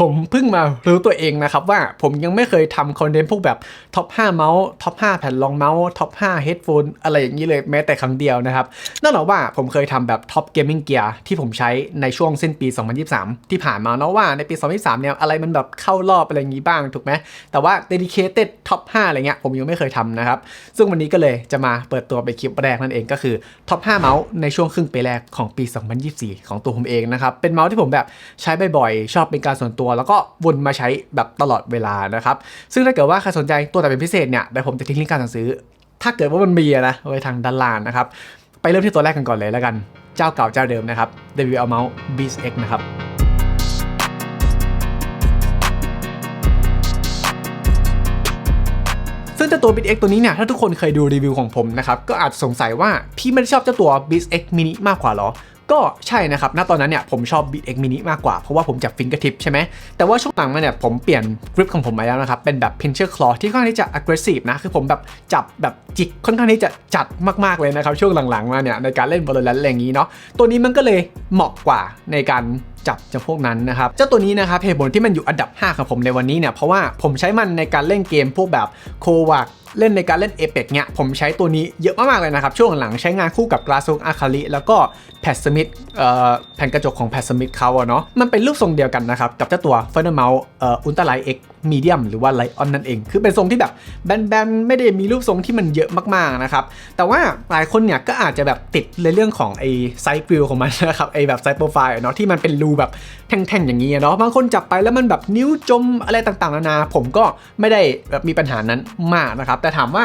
ผมเพิ่งมารู้ตัวเองนะครับว่าผมยังไม่เคยทำคอนเทนต์พวกแบบท็อป5เมาส์ท็อป5แผ่นรองเมาส์ท็อป5เฮดโฟนอะไรอย่างนี้เลยแม้แต่ครั้งเดียวนะครับนั่นหรอกว่าผมเคยทำแบบท็อปเกมมิ่งเกียร์ที่ผมใช้ในช่วงสิ้นปี 2023 ที่ผ่านมาเนาะว่าในปี 2023 เนี่ยอะไรมันแบบเข้ารอบอะไรอย่างนี้บ้างถูกไหมแต่ว่า dedicated top 5อะไรเงี้ยผมยังไม่เคยทำนะครับซึ่งวันนี้ก็เลยจะมาเปิดตัวไปคลิปแรกนั่นเองก็คือท็อป5เมาส์ในช่วงครึ่งปีแรกของปี 2024 ของตัวผมเองนะครับเป็นเมาส์ที่ผมแบบใช้บ่อยๆชอบเป็นการส่วนตัวแล้วก็วนมาใช้แบบตลอดเวลานะครับ ซึ่งถ้าเกิดว่าใครสนใจตัวไหนเป็นพิเศษเนี่ยเดี๋ยวผมจะทิ้งลิงก์การสั่งซื้อ ถ้าเกิดว่ามันมีนะไว้ทางด้านล่างนะครับ ไปเริ่มที่ตัวแรกกันก่อนเลยแล้วกัน เจ้าเก่าเจ้าเดิมนะครับ WL Mouse Beast X นะครับซึ่งเจ้าตัว Beat X ตัวนี้เนี่ย ถ้าทุกคนเคยดูรีวิวของผมนะครับ ก็อาจจะสงสัยว่าพี่ไม่ได้ชอบเจ้าตัว Beat X Mini มากกว่าหรอ ก็ใช่นะครับ ณ ตอนนั้นเนี่ยผมชอบ Beat X Mini มากกว่า เพราะว่าผมจับฟิงเกอร์ทิปใช่ไหม แต่ว่าช่วงหลังมาเนี่ยผมเปลี่ยนกริปของผมมาแล้วนะครับ เป็นแบบ pincher claw ที่ค่อนข้างที่จะ aggressive นะ คือผมแบบจับแบบจิกค่อนข้างที่จะจัดมากๆเลยนะครับ ช่วงหลังๆมาเนี่ยในการเล่นบอลลันอะไรอย่างนี้เนาะ ตัวนี้มันก็เลยเหมาะกว่าในการ จับจากพวกนั้นนะครับ เจ้าตัวนี้นะครับเหตุผลที่มันอยู่อันดับ 5 ของผมในวันนี้เนี่ยเพราะว่าผมใช้มันในการเล่นเกมพวกแบบโควากเล่นในการเล่นเอเปกเนี่ยผมใช้ตัวนี้เยอะมากๆเลยนะครับ ช่วงหลังใช้งานคู่กับกราซุงอาคาลิแล้วก็แพสมิธแผ่นกระจกของแพสมิธเขาเนาะมันเป็นรูปทรงเดียวกันนะครับ กับเจ้าตัวเฟอร์เนอร์เมาส์อุลตร้าไลท์เอ็กมีเดียมหรือว่าไลออนนั่นเอง คือเป็นทรงที่แบบแบนๆ ไม่ได้มีรูปทรงที่มันเยอะมากๆนะครับ แต่ว่าหลายคนเนี่ยก็อาจจะแบบติดในเรื่องของไอ้ไซส์กริลของมันนะครับไอ้แบบไซส์โปรไฟล์เนาะที่มันเป็นรูแบบแท่งๆอย่างนี้เนาะบางคนจับไปแล้วมันแบบนิ้วจมอะไรต่างๆนานา ผมก็ไม่ได้แบบมีปัญหานั้นมากนะครับ แต่ถามว่า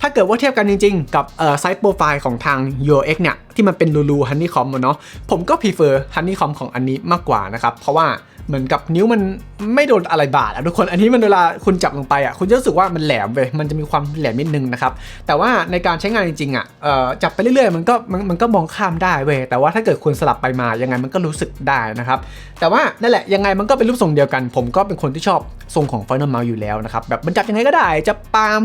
ถ้าเกิดว่าเทียบกันจริงๆ กับไซส์โปรไฟล์ของทาง UX เนี่ย ที่มันเป็นรูรูฮันนี่คอมเนาะผมก็ prefer ฮันนี่คอมของอันนี้มากกว่านะครับเพราะว่าเหมือนกับนิ้วมันไม่โดนอะไรบาดอะทุกคนอันนี้มันเวลาคุณจับลงไปอะคุณจะรู้สึกว่ามันแหลมเว้ยมันจะมีความแหลมนิดนึงนะครับแต่ว่าในการใช้งานจริงๆอะจับไปเรื่อยๆมันก็มันมันก็มองข้ามได้เว้ยแต่ว่าถ้าเกิดคุณสลับไปมายังไงมันก็รู้สึกได้นะครับแต่ว่านั่นแหละยังไงมันก็เป็นรูปทรงเดียวกัน ผมก็เป็นคนที่ชอบทรงของ Final Mouse อยู่แล้วนะครับแบบมันจับยังไงก็ได้จะปาล์ม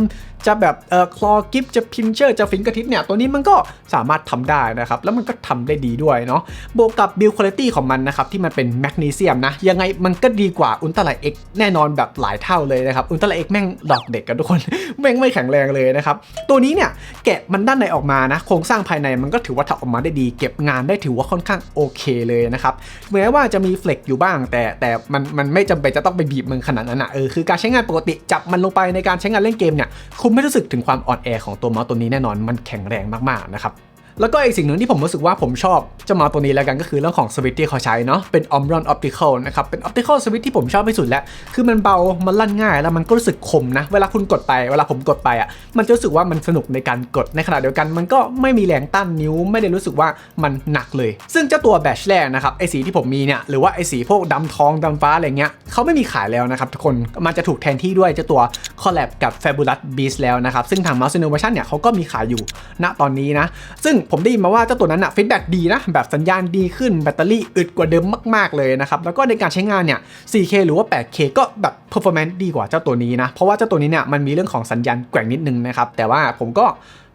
จะแบบเอ่อคลอกิฟจะพินเชอร์จะฟิงกระทิปเนี่ยตัวนี้มันก็สามารถทำได้นะครับ แล้วมันก็ทำได้ดีด้วยเนาะบวกกับบิลคุณภาพของมันนะครับ ที่มันเป็นแมกนีเซียมนะ ยังไงมันก็ดีกว่าอุลตร้าไลท์เอ็กแน่นอนแบบหลายเท่าเลยนะครับอุลตร้าไลท์เอ็กแม่งดอกเด็กกันทุกคน แม่งไม่แข็งแรงเลยนะครับ ตัวนี้เนี่ยแกะมันด้านในออกมานะ โครงสร้างภายในมันก็ถือว่าทำออกมาได้ดี เก็บงานได้ถือว่าค่อนข้างโอเคเลยนะครับแม้ว่าจะมีเฟล็กอยู่บ้าง แต่แต่มันมันไม่จำเป็นจะต้องไปบีบมันขนาดนั้นนะเออคือการใช้งานปกติจับมันลงไปในการใช้งานเล่นเกมเนี่ยคุณไม่รู้สึกถึงความอ่อนแอของตัวเมาส์ตัวนี้แน่นอนมันแข็งแรงมากๆนะครับ แล้วก็อีกสิ่งหนึ่งที่ผมรู้สึกว่าผมชอบจ้าเมาตัวนี้แล้วกันก็คือเรื่องของสวิตช์ที่เขาใช้เนาะเป็น Omron Optical นะครับ เป็น Optical Switch ที่ผมชอบที่สุดแล้ว คือมันเบา มันลั่นง่าย แล้วมันก็รู้สึกคมนะ เวลาคุณกดไป เวลาผมกดไปอะ มันจะรู้สึกว่ามันสนุกในการกด ในขณะเดียวกัน มันก็ไม่มีแรงต้านนิ้ว ไม่ได้รู้สึกว่ามันหนักเลย ซึ่งเจ้าตัวแบชแรกนะครับ ไอสีที่ผมมีเนี่ย หรือว่าไอสีพวกดำทองดำฟ้าอะไรเงี้ยเขาไม่มีขายแล้วนะครับทุกคน มันจะถูกแทนที่ด้วยเจ้าตัว collab กับ Fabulous Beast แล้วนะครับ ซึ่งทาง Mouse Innovation เนี่ยเขาก็มีขายอยู่ณตอนนี้นะ ซึ่งผมได้ยินมาว่าเจ้าตัวนั้นอะฟีดแบ็ดีนะ แบบสัญญาณดีขึ้นแบตเตอรี่อึดกว่าเดิมมาก ๆ เลยนะครับ แล้วก็ในการใช้งานเนี่ย 4K หรือว่า 8K ก็แบบ performance ดีกว่าเจ้าตัวนี้นะ เพราะว่าเจ้าตัวนี้เนี่ยมันมีเรื่องของสัญญาณแกว่งนิดนึงนะครับ แต่ว่าผมก็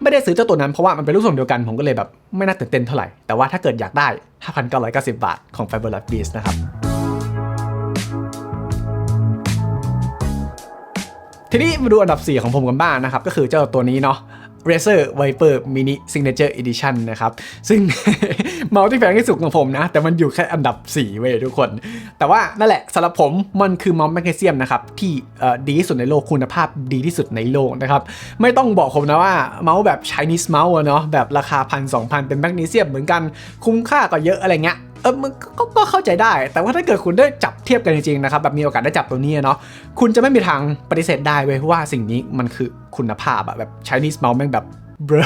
ไม่ได้ซื้อเจ้าตัวนั้นเพราะว่ามันเป็นรูปทรงเดียวกัน ผมก็เลยแบบไม่น่าตื่นเต้นเท่าไหร่ แต่ว่าถ้าเกิดอยากได้ 5,990 บาทของ Fabulous Beast นะครับทีนี้มาดูอันดับ 4 ของผมกันบ้างนะครับก็คือเจ้าตัวนี้เนาะ Razer Viper Mini Signature Edition นะครับ ซึ่งเมาส์ที่แพงที่สุดของผมนะ แต่มันอยู่แค่อันดับ 4 เว้ยทุกคน แต่ว่านั่นแหละสำหรับผมมันคือเมาส์แมกนีเซียมนะครับ ที่ดีที่สุดในโลกคุณภาพดีที่สุดในโลกนะครับ ไม่ต้องบอกผมนะว่าเมาส์แบบ Chinese mouse เนาะแบบราคาพันสองพันเป็นแมกนีเซียมเหมือนกันคุ้มค่าก็เยอะอะไรเงี้ย เออมันก็เข้าใจได้ แต่ว่าถ้าเกิดคุณได้จับเทียบกันจริงๆนะครับแบบมีโอกาสได้จับตัวนี้เนาะคุณจะไม่มีทางปฏิเสธได้เว้ยว่าสิ่งนี้มันคือคุณภาพอะแบบ Chinese mouse แม่งแบบเบร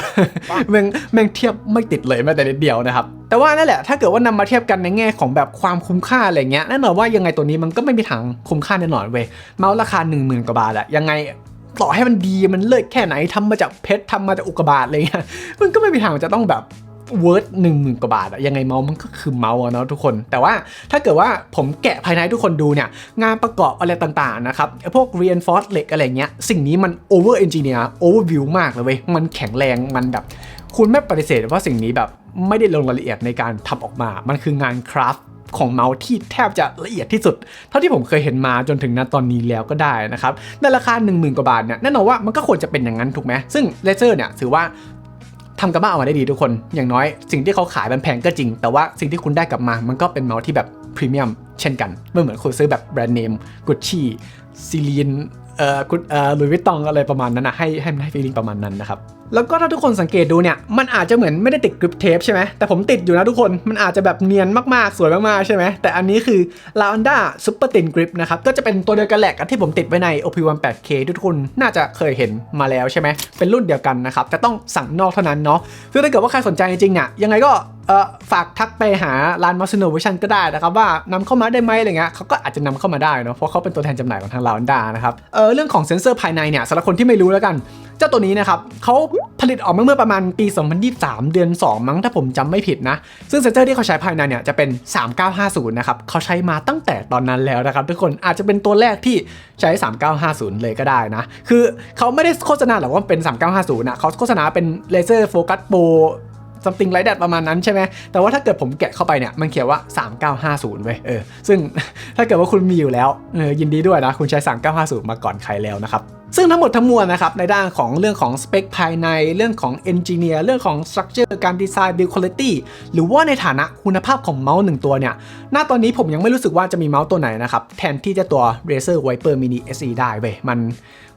แม่งแม่งเทียบไม่ติดเลยแม้แต่นิดเดียวนะครับ แต่ว่านั่นแหละถ้าเกิดว่านำมาเทียบกันในแง่ของแบบความคุ้มค่าอะไรเงี้ยแน่นอนว่ายังไงตัวนี้มันก็ไม่มีทางคุ้มค่าแน่นอนเว้ยเมาส์ราคา 1 0,000 กว่าบาทอะยังไงต่อให้มันดีมันเลิศแค่ไหนทำมาจากเพชรทำมาจากอุกกาบาตอะไรเงี้ยมันก็ไม่มีทางจะต้องแบบ เวิร์ดหนึ่งหมื่นกว่าบาทอะยังไงเมาส์มันก็คือเมาส์อะเนาะทุกคน แต่ว่าถ้าเกิดว่าผมแกะภายในทุกคนดูเนี่ย งานประกอบอะไรต่างๆนะครับพวก reinforce เหล็กอะไรเงี้ย สิ่งนี้มัน over engineer overview มากเลยเว้ย มันแข็งแรงมันแบบ คุณไม่ปฏิเสธว่าสิ่งนี้แบบไม่ได้ลงรายละเอียดในการทำออกมา มันคืองานคราฟต์ของเมาส์ที่แทบจะละเอียดที่สุด เท่าที่ผมเคยเห็นมาจนถึงณตอนนี้แล้วก็ได้นะครับในราคา 1 0,000 กว่าบาทเนี่ยแน่นอนว่ามันก็ควรจะเป็นอย่างนั้นถูกไหมซึ่งเลเซอร์เนี่ยถือว่า ทำกับบ้านออกมาได้ดีทุกคน อย่างน้อยสิ่งที่เขาขายมันแพงก็จริง แต่ว่าสิ่งที่คุณได้กลับมา มันก็เป็นเมาส์ที่แบบพรีเมียมเช่นกันไม่เหมือนคุณซื้อแบบแบรนด์เนมกุชชี่ซีลีนเอ่อกุเอ่อลุยวิตตองอะไรประมาณนั้นนะให้ให้มันให้ฟีลลิ่งประมาณนั้นนะครับ แล้วก็ถ้าทุกคนสังเกตดูเนี่ย มันอาจจะเหมือนไม่ได้ติดกริปเทปใช่ไหมแต่ผมติดอยู่นะทุกคน มันอาจจะแบบเนียนมากๆ สวยมากๆ ใช่ไหม แต่อันนี้คือ l a o n d a Super Thin Grip นะครับ ก็จะเป็นตัวเดียวกันแหละกับที่ผมติดไว้ใน OP1 8K ทุกคนน่าจะเคยเห็นมาแล้วใช่ไหม เป็นรุ่นเดียวกันนะครับ จะต้องสั่งนอกเท่านั้นเนาะซึ่งถ้าเกิดว่าใครสนใจจริงๆเนี่ย ยังไงก็ฝากทักไปหาร้าน m a s u n o Vision ก็ได้นะครับว่านำเข้ามาได้ไหมอะไรเงี้ยเขาก็อาจจะนำเข้ามาได้เนาะเพราะเขาเป็นตัวแทนจำหน่ายของทาง l a o n d a นะครับเออเรื่องของเซนเซอร์ภายในเนี่ยสำหรับคนที่ไม่รู้แล้วกัน เจ้าตัวนี้นะครับเขา ผลิตออกมาเมื่อประมาณปี 2023 เดือน 2 มั้งถ้าผมจำไม่ผิดนะ ซึ่งเซนเซอร์ที่เขาใช้ภายในเนี่ยจะเป็น 3950 นะครับเขาใช้มาตั้งแต่ตอนนั้นแล้วนะครับทุกคนอาจจะเป็นตัวแรกที่ใช้ 3950 เลยก็ได้นะ คือเขาไม่ได้โฆษณาหรอกว่าเป็น 3950 นะเขาโฆษณาเป็นเลเซอร์โฟกัสโปร something like that ประมาณนั้นใช่ไหม แต่ว่าถ้าเกิดผมแกะเข้าไปเนี่ย มันเขียนว่า 3950 เว้ย เออ ซึ่งถ้าเกิดว่าคุณมีอยู่แล้ว เออ ยินดีด้วยนะ คุณใช้ 3950 มาก่อนใครแล้วนะครับ ซึ่งทั้งหมดทั้งมวลนะครับในด้านของเรื่องของสเปคภายในเรื่องของ Engineer เรื่องของ Structure การดีไซน์ Build Quality หรือว่าในฐานะคุณภาพของเมาส์หนึ่งตัวเนี่ยณตอนนี้ผมยังไม่รู้สึกว่าจะมีเมาส์ตัวไหนนะครับ แทนที่จะตัว Razer Viper Mini SE ได้เว้ยมัน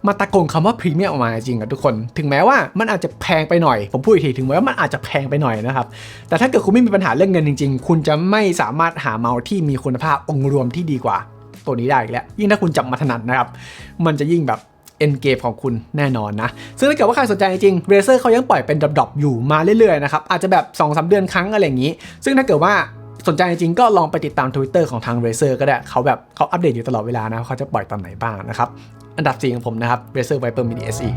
มาตะโกนคำว่าพรีเมียมออกมาจริงอะทุกคน ถึงแม้ว่ามันอาจจะแพงไปหน่อย ผมพูดอีกทีถึงแม้ว่ามันอาจจะแพงไปหน่อยนะครับ แต่ถ้าเกิดคุณไม่มีปัญหาเรื่องเงินจริง ๆ คุณจะไม่สามารถหาเมาส์ที่มีคุณภาพองค์รวมที่ดีกว่า ตัวนี้ได้อีกแล้ว ยิ่งถ้าคุณจับมาถนัดนะครับ มันจะยิ่งแบบ เอ็นเกมของคุณแน่นอนนะ ซึ่งถ้าเกิดว่าใครสนใจจริงๆ Razer เขายังปล่อยเป็นดรอปๆอยู่มาเรื่อยๆนะครับ อาจจะแบบ2อสเดือนครั้งอะไรอย่างนี้ ซึ่งถ้าเกิดว่าสนใจจริงก็ลองไปติดตาม Twitter ของทาง Razer ก็ได้ เขาแบบเขาอัปเดตอยู่ตลอดเวลานะเขาจะปล่อยตอนไหนบ้างนะครับ อันดับ4ของผมนะครับ Razer Viper Mini SE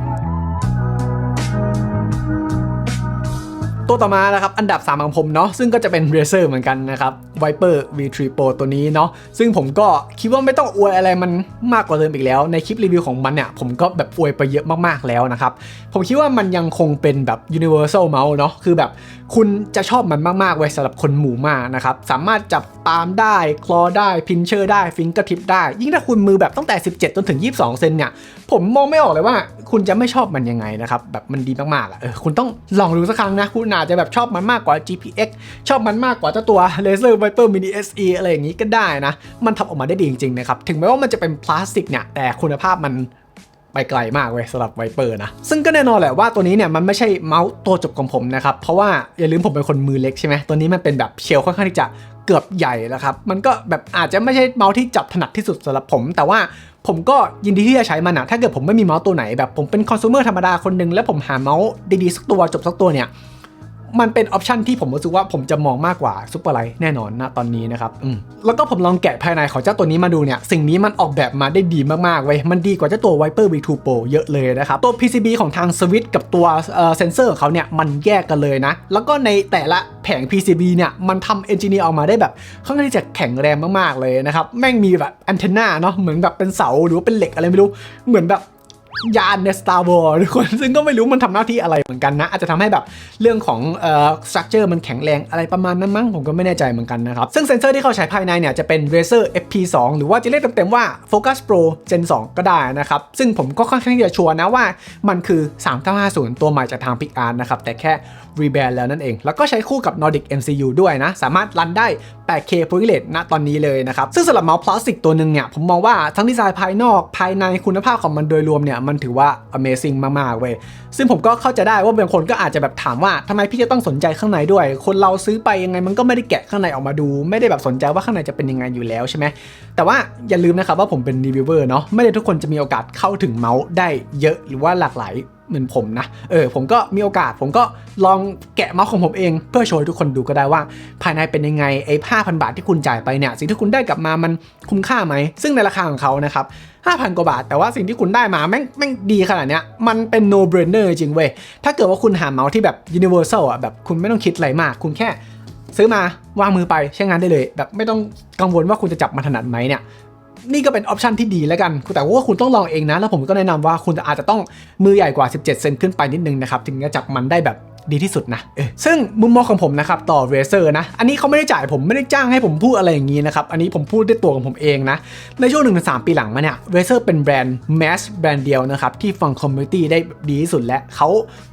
ตัวต่อมานะครับอันดับ 3 ของผมเนาะซึ่งก็จะเป็น Razer เหมือนกันนะครับ Viper V3 Pro ตัวนี้เนาะซึ่งผมก็คิดว่าไม่ต้องอวยอะไรมันมากกว่าเดิมอีกแล้ว ในคลิปรีวิวของมันเนี่ยผมก็แบบอวยไปเยอะมากๆแล้วนะครับ ผมคิดว่ามันยังคงเป็นแบบ Universal Mouse เนาะคือแบบคุณจะชอบมันมากๆไว้สำหรับคนหมู่มากนะครับสามารถจับตามได้คลอได้พินเชอร์ได้ฟิงเกอร์ทิปได้ ยิ่งถ้าคุณมือแบบตั้งแต่ 17 จนถึง 22 เซนเนี่ย ผมมองไม่ออกเลยว่า คุณจะไม่ชอบมันยังไงนะครับ แบบมันดีมากๆอะเออคุณต้องลองดูสักครั้งนะ คุณอาจจะแบบชอบมันมากกว่า GPX ชอบมันมากกว่าเจ้าตัว Laser Viper Mini SE อะไรอย่างนี้ก็ได้นะ มันทำออกมาได้ดีจริงๆนะครับ ถึงแม้ว่ามันจะเป็นพลาสติกเนี่ย แต่คุณภาพมันไปไกลมากเว้ยสำหรับไวเปอร์นะ ซึ่งก็แน่นอนแหละว่าตัวนี้เนี่ยมันไม่ใช่เมาส์ตัวจบของผมนะครับ เพราะว่าอย่าลืมผมเป็นคนมือเล็กใช่ไหมตัวนี้มันเป็นแบบเชลค่อนข้างที่จะเกือบใหญ่แล้วครับ มันก็แบบอาจจะไม่ใช่เมาส์ที่จับถนัดที่สุดสำหรับผม แต่ว่าผมก็ยินดีที่จะใช้มันอะถ้าเกิดผมไม่มีเมาส์ตัวไหนแบบผมเป็นคอน sumer ธรรมดาคนหนึ่งแล้วผมหาเมาส์ดีๆสักตัวจบสักตัวเนี่ย มันเป็นออปชันที่ผมรู้สึกว่าผมจะมองมากกว่าซุปเปอร์ไลท์แน่นอนนะตอนนี้นะครับอืมแล้วก็ผมลองแกะภายในของเจ้าตัวนี้มาดูเนี่ย สิ่งนี้มันออกแบบมาได้ดีมากๆเว้ยมันดีกว่าเจ้าตัว Viper V2 Pro เยอะเลยนะครับ ตัว PCB ของทาง Switch กับตัวเอ่อเซนเซอร์ของเขาเนี่ยมันแยกกันเลยนะ แล้วก็ในแต่ละแผง PCB เนี่ยมันทำเอนจิเนียร์ออกมาได้แบบค่อนข้างที่จะแข็งแรงมากๆเลยนะครับแม่งมีแบบแอนเทนาเนาะเหมือนแบบเป็นเสาหรือว่าเป็นเหล็กอะไรไม่รู้เหมือนแบบ ยานใน Star Wars ทุกคนซึ่งก็ไม่รู้มันทำหน้าที่อะไรเหมือนกันนะ อาจจะทำให้แบบเรื่องของเอ่อ structure มันแข็งแรงอะไรประมาณนั้นมั้งผมก็ไม่แน่ใจเหมือนกันนะครับ ซึ่งเซนเซอร์ที่เขาใช้ภายในเนี่ยจะเป็น Razer FP2 หรือว่าจะเรียกเต็มๆว่า Focus Pro Gen 2 ก็ได้นะครับ ซึ่งผมก็ค่อนข้างที่จะชัวร์นะว่ามันคือ 3950 ตัวใหม่จากทาง Picard นะครับแต่แค่ rebrand แล้วนั่นเอง แล้วก็ใช้คู่กับ Nordic MCU ด้วยนะสามารถรันได้ 8K ProRes ณตอนนี้เลยนะครับ ซึ่งสำหรับเมาส์พลาสติกตัวหนึ่งเนี่ย ผมมองว่าทั้งดีไซน์ภายนอกภายในคุณภาพของมันโดยรวมเนี่ย มันถือว่า amazing มาก ๆ เว้ย ซึ่งผมก็เข้าใจได้ว่าบางคนก็อาจจะแบบถามว่าทำไมพี่จะต้องสนใจข้างในด้วย คนเราซื้อไปยังไงมันก็ไม่ได้แกะข้างในออกมาดู ไม่ได้แบบสนใจว่าข้างในจะเป็นยังไงอยู่แล้วใช่ไหมแต่ว่าอย่าลืมนะครับว่าผมเป็นรีวิวเวอร์เนาะไม่ได้ทุกคนจะมีโอกาสเข้าถึงเมาส์ได้เยอะหรือว่าหลากหลาย เหมือนผมนะ เออ ผมก็มีโอกาส ผมก็ลองแกะเมาส์ของผมเอง เพื่อโชว์ทุกคนดูก็ได้ว่า ภายในเป็นยังไง ไอ้5,000บาทที่คุณจ่ายไปเนี่ย สิ่งที่คุณได้กลับมามันคุ้มค่าไหม ซึ่งในราคาของเขานะครับ5,000กว่าบาท แต่ว่าสิ่งที่คุณได้มาแม่งแม่งดีขนาดเนี้ย มันเป็น no brainer จริงเว้ย ถ้าเกิดว่าคุณหาเมาส์ที่แบบ universal อะ แบบคุณไม่ต้องคิดอะไรมาก คุณแค่ซื้อมาวางมือไปใช้งานได้เลย แบบไม่ต้องกังวลว่าคุณจะจับมันถนัดไหมเนี่ย นี่ก็เป็นออปชันที่ดีแล้วกัน แต่ว่าคุณต้องลองเองนะ แล้วผมก็แนะนำว่าคุณอาจจะต้องมือใหญ่กว่า 17 เซนขึ้นไปนิดนึงนะครับ ถึงจะจับมันได้แบบ ดีที่สุดนะเออซึ่งมุมมองของผมนะครับต่อ Razer นะ อันนี้เขาไม่ได้จ่ายผมไม่ได้จ้างให้ผมพูดอะไรอย่างนี้นะครับอันนี้ผมพูดด้วยตัวของผมเองนะในช่วง1-3ปีหลังมาเนี่ย Razer เป็นแบรนด์แมสแบรนด์เดียวนะครับที่ฟังคอมมูนิตี้ได้ดีที่สุดและเขา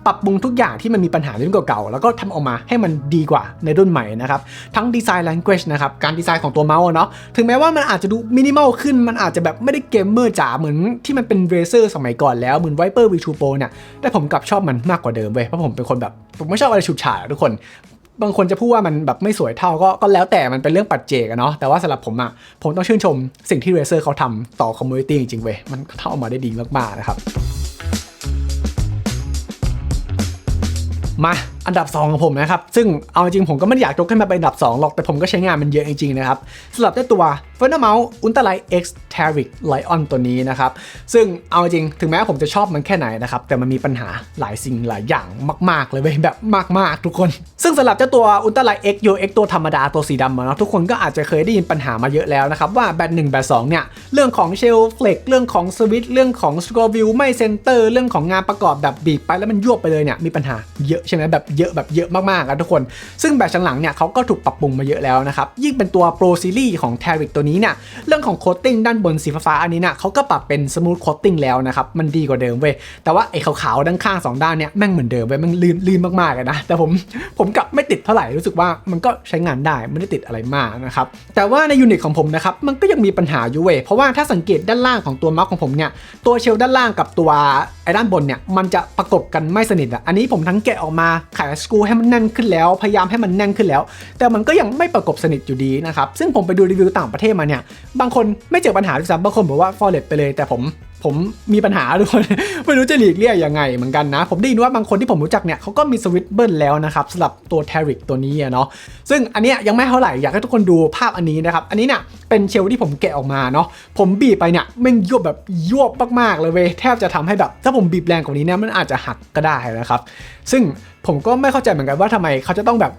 ปรับปรุงทุกอย่างที่มันมีปัญหาในรุ่นเก่าๆแล้วก็ทำออกมาให้มันดีกว่าในรุ่นใหม่นะครับทั้งดีไซน์ language นะครับการดีไซน์ของตัวเมาส์อะเนาะถึงแม้ว่ามันอาจจะดูมินิมอลขึ้นมันอาจจะแบบไม่ได้เกมเมอร์จ๋าเหมือนที่มันเป็น Razer สมัยก่อนแล้วเหมือน Viper V2 Pro เนี่ยแต่ผมกลับชอบมันมากกว่าเดิมเว้ยเพราะผมเป็นคนแบบ ผมไม่ชอบอะไรฉูดฉาดทุกคน บางคนจะพูดว่ามันแบบไม่สวยเท่าก็ก็แล้วแต่มันเป็นเรื่องปัจเจกอะเนาะแต่ว่าสำหรับผมอะผมต้องชื่นชมสิ่งที่เรเซอร์เขาทำต่อคอมมูนิตี้จริงๆเว้ยมันทำออกมาได้ดีมากๆนะครับมา อันดับ 2 ของผมนะครับ ซึ่งเอาจริงผมก็ไม่อยากยกขึ้นมาเป็นอันดับ 2 หรอก แต่ผมก็ใช้งานมันเยอะจริงๆนะครับสำหรับเจ้าตัว f e r n a m o u s Ultralight X t a r i c Lion ตัวนี้นะครับ ซึ่งเอาจริงถึงแม้ผมจะชอบมันแค่ไหนนะครับ แต่มันมีปัญหาหลายสิ่งหลายอย่างมากๆ เลยเว้ยแบบมากๆ ทุกคน ซึ่งสำหรับเจ้าตัว Ultralight X Yo X ตัวธรรมดาตัวสีดำเนาะทุกคนก็อาจจะเคยได้ยินปัญหามาเยอะแล้วนะครับว่าแบต1แบต2เนี่ยเรื่องของเชลเฟลกเรื่องของสวิตช์เรื่องของสกอร์วิวไม่เซนเตอร์เรื่องของงานประกอบแบบบีบไปแล้วมันยวบไปเลยเนี่ยมีปัญหาเยอะใช่ไหมแบบเยอะแบบเยอะมากๆอะทุกคน ซึ่งแบตหลังเนี่ยเขาก็ถูกปรับปรุงมาเยอะแล้วนะครับ ยิ่งเป็นตัว Pro Series ของ t a r i c ตัวนี้เนี่ย เรื่องของโคตติ้งด้านบนสีฟ้าอันนี้เนี่ยเขาก็ปรับเป็น Smooth Coating แล้วนะครับ มันดีกว่าเดิมเว้ย แต่ว่าไอ้ขาวๆด้านข้างสองด้านเนี่ยแม่งเหมือนเดิมเว้ยมันลื่นลื่นมากๆเลยนะ แต่ผมผมกลับไม่ติดเท่าไหร่รู้สึกว่ามันก็ใช้งานได้ไม่ได้ติดอะไรมากนะครับ แต่ว่าในยูนิตของผมนะครับมันก็ยังมีปัญหาอยู่เว้ยเพราะว่าถ้าสังเกตด้านล่างของตัวมาส์ของผมเนี่ยตัวเชลด้านล่างกับตัวไอ้ด้านบนเนี่ยมันจะประกบกันไม่สนิทอะอันนี้ผมทั้งแกะออกมาขายสกูให้มันแน่นขึ้นแล้ว พยายามให้มันแน่นขึ้นแล้ว แต่มันก็ยังไม่ประกบสนิทอยู่ดีนะครับ ซึ่งผมไปดูรีวิวต่างประเทศมาเนี่ย บางคนไม่เจอปัญหาด้วยซ้ำบางคนบอกว่า f o r e s t ไปเลย แต่ผม ผมมีปัญหาทุกคนไม่รู้จะหลีกเลี่ยงยังไงเหมือนกันนะ ผมได้ยินว่าบางคนที่ผมรู้จักเนี่ยเขาก็มีสวิตช์เบิลแล้วนะครับสำหรับตัว t a r i c ตัวนี้เนาะซึ่งอันเนี้ยยังไม่เท่าไหร่อยากให้ทุกคนดูภาพอันนี้นะครับอันนี้เนี่ยเป็นเชลที่ผมแกะออกมาเนาะผมบีบไปเนี่ยแม่งยวบแบบยวบมากๆเลยเว้ยแทบจะทำให้แบบ ถ้าผมบีบแรงกว่านี้เนี่ยมันอาจจะหักก็ได้นะครับ ซึ่งผมก็ไม่เข้าใจเหมือนกันว่าทำไมเขาจะต้องแบบ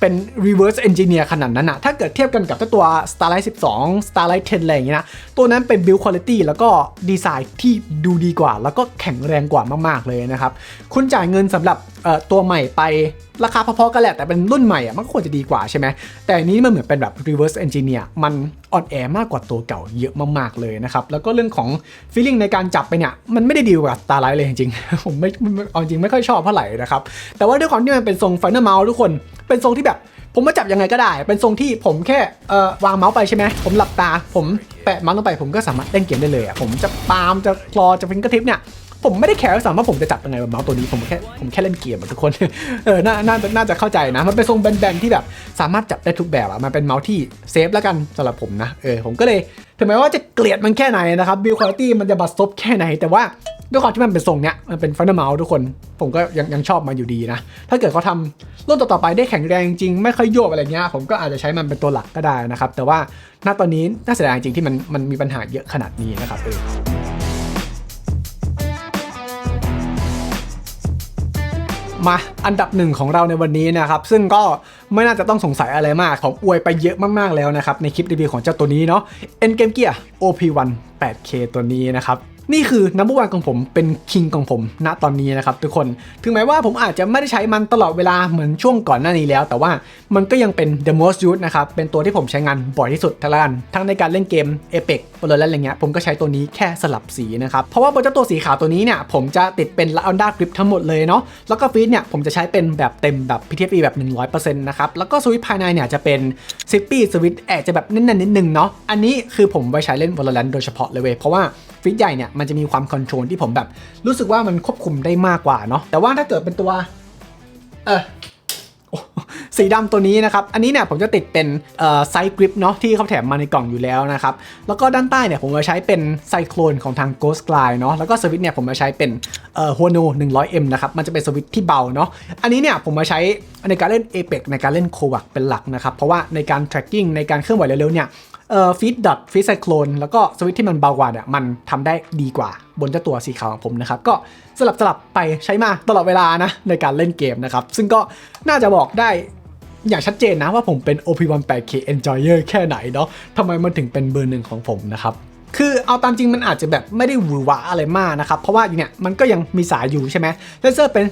เป็น reverse engineer ขนาดนั้นนะถ้าเกิดเทียบกันกับตัว Starlight 12 Starlight 10 อะไรอย่างเงี้ยนะ ตัวนั้นเป็น build quality แล้วก็ดีไซน์ที่ดูดีกว่า แล้วก็แข็งแรงกว่ามาก ๆ เลยนะครับ คุณจ่ายเงินสำหรับ ตัวใหม่ไปราคาพอๆกันแหละ แต่เป็นรุ่นใหม่อะมันก็ควรจะดีกว่าใช่ไหม แต่อันนี้มันเหมือนเป็นแบบ reverse engineer มันอ่อนแอมากกว่าตัวเก่าเยอะมากๆเลยนะครับ แล้วก็เรื่องของ feeling ในการจับไปเนี่ย มันไม่ได้ดีกว่า Starlight เลยจริงๆ ผมไม่เอาจริงไม่ค่อยชอบเท่าไหร่นะครับ แต่ว่าด้วยความที่มันเป็นทรง Final Mouse ทุกคน เป็นทรงที่แบบผมมาจับยังไงก็ได้ เป็นทรงที่ผมแค่วางเมาส์ไปใช่ไหม ผมหลับตา ผมแปะเมาส์ลงไป ผมก็สามารถเล่นเกมได้เลยอะ ผมจะปาล์มจะคลอจะฟิงกร์ทิปเนี่ย ผมไม่ได้แคร์สามว่าผมจะจับยังไงกับเมาส์ตัวนี้ผมแค่ผมแค่เล่นเกมอะทุกคน เออน่าน่าน่าจะเข้าใจนะ มันเป็นทรงแบนๆที่แบบสามารถจับได้ทุกแบบอะมันเป็นเมาส์ที่เซฟแล้วกันสำหรับผมนะเออผมก็เลยถึงแม้ว่าจะเกลียดมันแค่ไหนนะครับบิลคุณภาพมันจะบัดซบแค่ไหนแต่ว่าด้วยความที่มันเป็นทรงเนี้ยมันเป็นฟันเดอร์เมาส์ทุกคน ผมก็ยังยังชอบมันอยู่ดีนะ ถ้าเกิดเขาทำรุ่นต่อๆไปได้แข็งแรงจริง ไม่ค่อยโยกอะไรเงี้ย ผมก็อาจจะใช้มันเป็นตัวหลักก็ได้นะครับ แต่ว่าณตอนนี้น่าเสียดายจริงที่มันมันมีปัญหาเยอะขนาดนี้นะครับเออ มาอันดับหนึ่งของเราในวันนี้นะครับ ซึ่งก็ไม่น่าจะต้องสงสัยอะไรมากของอวยไปเยอะมากๆแล้วนะครับ ในคลิปรีวิวของเจ้าตัวนี้เนาะ Endgame Gear OP1 8K ตัวนี้นะครับ นี่คือนัมเบอร์วันของผมเป็นคิงของผมณตอนนี้นะครับทุกคนถึงแม้ว่าผมอาจจะไม่ได้ใช้มันตลอดเวลาเหมือนช่วงก่อนหน้านี้แล้ว แต่ว่ามันก็ยังเป็น the most used นะครับเป็นตัวที่ผมใช้งานบ่อยที่สุดทั้งนั้นทั้งในการเล่นเกม Apex โปรอะไรเงี้ยผมก็ใช้ตัวนี้แค่สลับสีนะครับเพราะว่าบนเจ้าตัวสีขาวตัวนี้เนี่ยผมจะติดเป็น l a o n d a Grip ทั้งหมดเลยเนาะแล้วก็ฟีดเนี่ยผมจะใช้เป็นแบบเต็มแบบ PTFE แบบ 100%นะครับแล้วก็สวิตภายในเนี่ยจะเป็น Zippy สวิตช์แอจะแบบแน่นๆนิดนึงเนาะอันนี้คือผมไว้ใช้เล่น v a l o r a n โดยเฉพาะเลยเว้ยเพราะว่า ฟีดใหญ่เนี่ยมันจะมีความคอนโทรลที่ผมแบบ รู้สึกว่ามันควบคุมได้มากกว่าเนาะแต่ว่าถ้าเกิดเป็นตัว เออโอ้สีดำตัวนี้นะครับ อันนี้เนี่ยผมจะติดเป็นเอ่อไซกริปเนาะที่เขาแถมมาในกล่องอยู่แล้วนะครับ แล้วก็ด้านใต้เนี่ยผมจะใช้เป็นไซโคลนของทาง Ghost Glide เนาะ แล้วก็สวิตเนี่ยผมจะใช้เป็นเอ่อ Hono 100M นะครับ มันจะเป็นสวิตที่เบาเนาะ อันนี้เนี่ยผมมาใช้ในการเล่น Apex ในการเล่น Kovac เป็นหลักนะครับ เพราะว่าในการ tracking ในการเคลื่อนไหวเร็วๆเนี่ย เอ่อฟีดดับฟีดไซโคลนแล้วก็สวิตที่มันเบากว่าเนี่ยมันทำได้ดีกว่าบนเจ้าตัวสีขาวของผมนะครับ ก็สลับสลับไปใช้มาตลอดเวลานะในการเล่นเกมนะครับ ซึ่งก็น่าจะบอกได้อย่างชัดเจนนะว่าผมเป็น OP18K Enjoyer แค่ไหนเนาะทำไมมันถึงเป็นเบอร์หนึ่งของผมนะครับ คือเอาตามจริงมันอาจจะแบบไม่ได้หวือหวาอะไรมากนะครับ เพราะว่าเนี่ยมันก็ยังมีสายอยู่ใช่ไหมเลเซอร์เป็น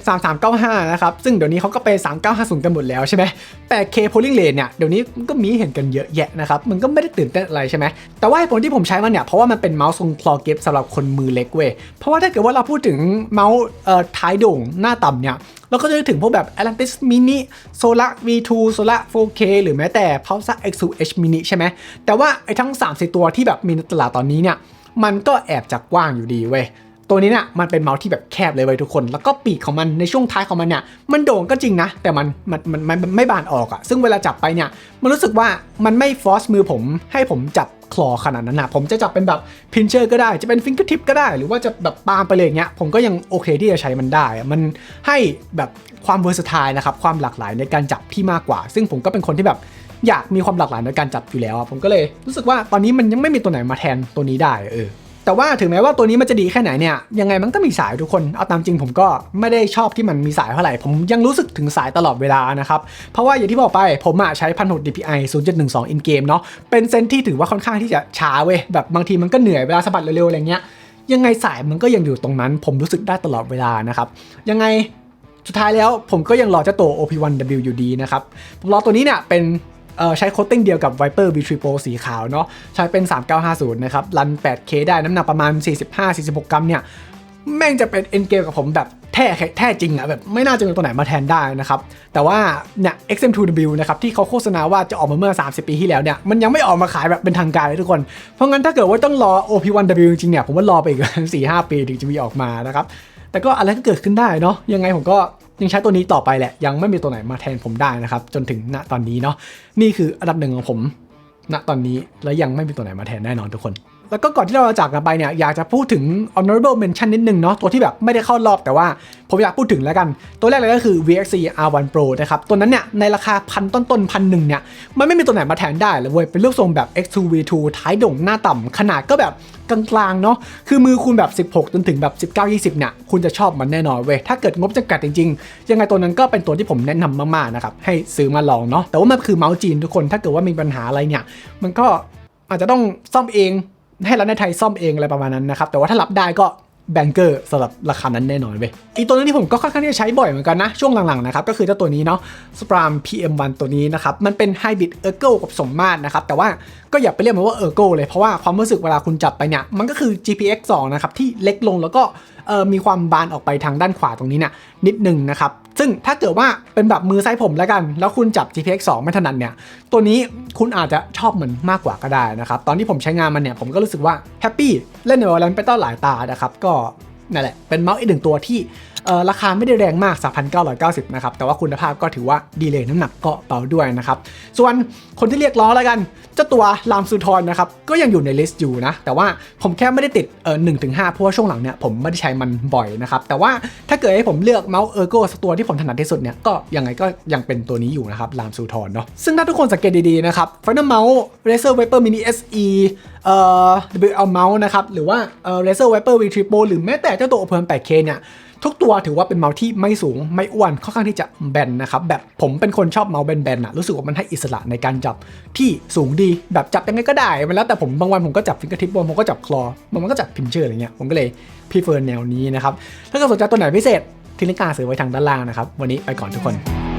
3395 นะครับ ซึ่งเดี๋ยวนี้เขาก็ไป 3950 กันหมดแล้วใช่ไหม 8K polling rate เนี่ยเดี๋ยวนี้ก็มีเห็นกันเยอะแยะนะครับ มันก็ไม่ได้ตื่นเต้นอะไรใช่ไหมแต่ว่าผลที่ผมใช้มันเนี่ยเพราะว่ามันเป็นเมาส์ทรงคลอเก็บสำหรับคนมือเล็กเว้ยเพราะว่าถ้าเกิดว่าเราพูดถึงเมาส์เอ่อท้ายโด่งหน้าต่ำเนี่ย เราก็จะนึกถึงพวกแบบ Atlantis Mini Solar V2 Solar 4K หรือแม้แต่ Pulsar X2 H Mini ใช่ไหมแต่ว่าไอ้ทั้ง3 4ตัวที่แบบมีในตลาดตอนนี้เนี่ยมันก็แอบจะกว้างอยู่ดีเว้ย ตัวนี้เนี่ยมันเป็นเมาส์ที่แบบแคบเลยเว้ทุกคน แล้วก็ปีกของมันในช่วงท้ายของมันเนี่ยมันโด่งก็จริงนะ แต่มันมันมันมันมนไม่บานออกอะซึ่งเวลาจับไปเนี่ยมันรู้สึกว่ามันไม่ฟอสมือผมให้ผมจับคลอขนาดนั้นนะผมจะจับเป็นแบบพินเชอร์ก็ได้จะเป็นฟิงเกอร์ทิปก็ได้ หรือว่าจะแบบปาล์มไปเลยอย่างเงี้ยผมก็ยังโอเคที่จะใช้มันได้ มันให้แบบความเวอร์สไตล์นะครับความหลากหลายในการจับที่มากกว่า ซึ่งผมก็เป็นคนที่แบบอยากมีความหลากหลายในการจับอยู่แล้วผมก็เลยรู้สึกว่าตอนนี้มันยังไม่มีตัวไหนมาแทนตัวนี้ได้เออ แต่ว่าถึงแม้ว่าตัวนี้มันจะดีแค่ไหนเนี่ยยังไงมันก็มีสายทุกคนเอาตามจริงผมก็ไม่ได้ชอบที่มันมีสายเท่าไหร่ผมยังรู้สึกถึงสายตลอดเวลานะครับ เพราะว่าอย่างที่บอกไปผมอะใช้พันห DPI 0.12 in game เนาะเป็นเซนที่ถือว่าค่อนข้างที่จะช้าเว้ยแบบบางทีมันก็เหนื่อยเวลาสะบัดเร็วๆอะไรเงี้ยยังไงสายมันก็ยังอยู่ตรงนั้น ผมรู้สึกได้ตลอดเวลานะครับยังไงสุดท้ายแล้วผมก็ยังรอเจ้าตัว OP1W อยู่ดีนะครับผมรอตัวนี้เนี่ยเป็น ใช้โคตติ้งเดียวกับ Viper V3 Pro สีขาวเนาะใช้เป็น 3950 นะครับ รัน 8K ได้น้ำหนักประมาณ 45-46 กรัมเนี่ย แม่งจะเป็นเอ็นเกมกับผมแบบแท้แท้จริงอะแบบไม่น่าจะมีตัวไหนมาแทนได้นะครับ แต่ว่าเนี่ย XM2W นะครับที่เขาโฆษณาว่าจะออกมาเมื่อ 30 ปีที่แล้วเนี่ย มันยังไม่ออกมาขายแบบเป็นทางการเลยทุกคน เพราะงั้นถ้าเกิดว่าต้องรอ OP1W จริงเนี่ย ผมว่ารอไปอีก 4-5 ปีถึงจะมีออกมานะครับแต่ก็อะไรก็เกิดขึ้นได้เนาะยังไงผมก็ ยังใช้ตัวนี้ต่อไปแหละ ยังไม่มีตัวไหนมาแทนผมได้นะครับ จนถึงณตอนนี้เนาะนี่คืออันดับหนึ่งของผม ณตอนนี้และยังไม่มีตัวไหนมาแทนแน่นอนทุกคน แล้วก็ก่อนที่เราจะจากกันไปเนี่ยอยากจะพูดถึง honorable mention นิดนึงเนาะตัวที่แบบไม่ได้เข้ารอบแต่ว่าผมอยากพูดถึงแล้วกัน ตัวแรกเลยก็คือ VXC R1 Pro นะครับ ตัวนั้นเนี่ยในราคาพันต้นๆพันหนึ่งเนี่ยมันไม่มีตัวไหนมาแทนได้เลยเว้ยเป็นรูปทรงแบบ X2 V2 ท้ายด่งหน้าต่ำขนาดก็แบบกลางๆเนาะคือมือคุณแบบ 16 จนถึงแบบ 19 20เนี่ยคุณจะชอบมันแน่นอนเว้ยถ้าเกิดงบจำกัดจริงๆ ยังไงตัวนั้นก็เป็นตัวที่ผมแนะนำมากๆนะครับให้ซื้อมาลองเนาะแต่ว่ามันคือเมาส์จีนทุกคนถ้าเกิดว่ามีปัญหาอะไรเนี่ยมันก็อาจจะต้องซ่อมเอง ให้ร้านในไทยซ่อมเองอะไรประมาณนั้นนะครับ แต่ว่าถ้ารับได้ก็แบงเกอร์สำหรับราคานั้นแน่นอนเว้ยอีกตัวนึงที่ผมก็ค่อนข้างที่จะใช้บ่อยเหมือนกันนะ ช่วงหลังๆนะครับ ก็คือเจ้าตัวนี้เนาะสปราม PM1 ตัวนี้นะครับ มันเป็นไฮบริดเออร์เกิลกับสมมาตรนะครับ แต่ว่าก็อย่าไปเรียกมันว่าเออร์เกิลเลย เพราะว่าความรู้สึกเวลาคุณจับไปเนี่ย มันก็คือ GPX 2 นะครับ ที่เล็กลงแล้วก็มีความบานออกไปทางด้านขวาตรงนี้เนี่ยนิดนึงนะครับ ซึ่งถ้าเกิดว่าเป็นแบบมือไซส์ผมแล้วกัน แล้วคุณจับ GPX 2 ไม่ถนัดเนี่ย ตัวนี้คุณอาจจะชอบมันมากกว่าก็ได้นะครับ ตอนที่ผมใช้งานมันเนี่ย ผมก็รู้สึกว่าแฮปปี้เล่นในวอลเลนไปต้อหลายตานะครับ ก็นั่นแหละ เป็นเมาส์อีกหนึ่งตัวที่ ราคาไม่ได้แรงมาก 3,990 นะครับ แต่ว่าคุณภาพก็ถือว่าดีเลยน้ำหนักก็เบาด้วยนะครับ ส่วนคนที่เรียกร้องแล้วกัน เจ้าตัวลามซูทอนนะครับ ก็ยังอยู่ในลิสต์อยู่นะ แต่ว่าผมแค่ไม่ได้ติดเออหนึ่งถึงห้าเพราะว่าช่วงหลังเนี่ยผมไม่ได้ใช้มันบ่อยนะครับ แต่ว่าถ้าเกิดให้ผมเลือกเมาส์เออร์โกสตัวที่ผมถนัดที่สุดเนี่ยก็ยังไงก็ยังเป็นตัวนี้อยู่นะครับลามซูทอนเนาะ ซึ่งถ้าทุกคนสังเกตดีๆนะครับ Final Mouse Razer Viper Mini SE เอ่อ WL Mouse นะครับ หรือว่าเอ่อ Razer Viper V3 Pro หรือแม้แต่เจ้าตัว Open 8K เนี่ย ทุกตัวถือว่าเป็นเมาส์ที่ไม่สูงไม่อ้วนค่อนข้างที่จะแบนนะครับแบบผมเป็นคนชอบเมาส์แบนๆนะรู้สึกว่ามันให้อิสระในการจับที่สูงดีแบบจับยังไงก็ได้มันแล้วแต่ผมบางวันผมก็จับฟิงเกอร์ทิปบนผมก็จับคลอบางวันก็จับพินเชอร์อะไรเงี้ยผมก็เลยพิเฟอร์แนวนี้นะครับถ้าเกิดสนใจตัวไหนพิเศษทิ้งลิงก์การซื้อไว้ทางด้านล่างนะครับวันนี้ไปก่อนทุกคน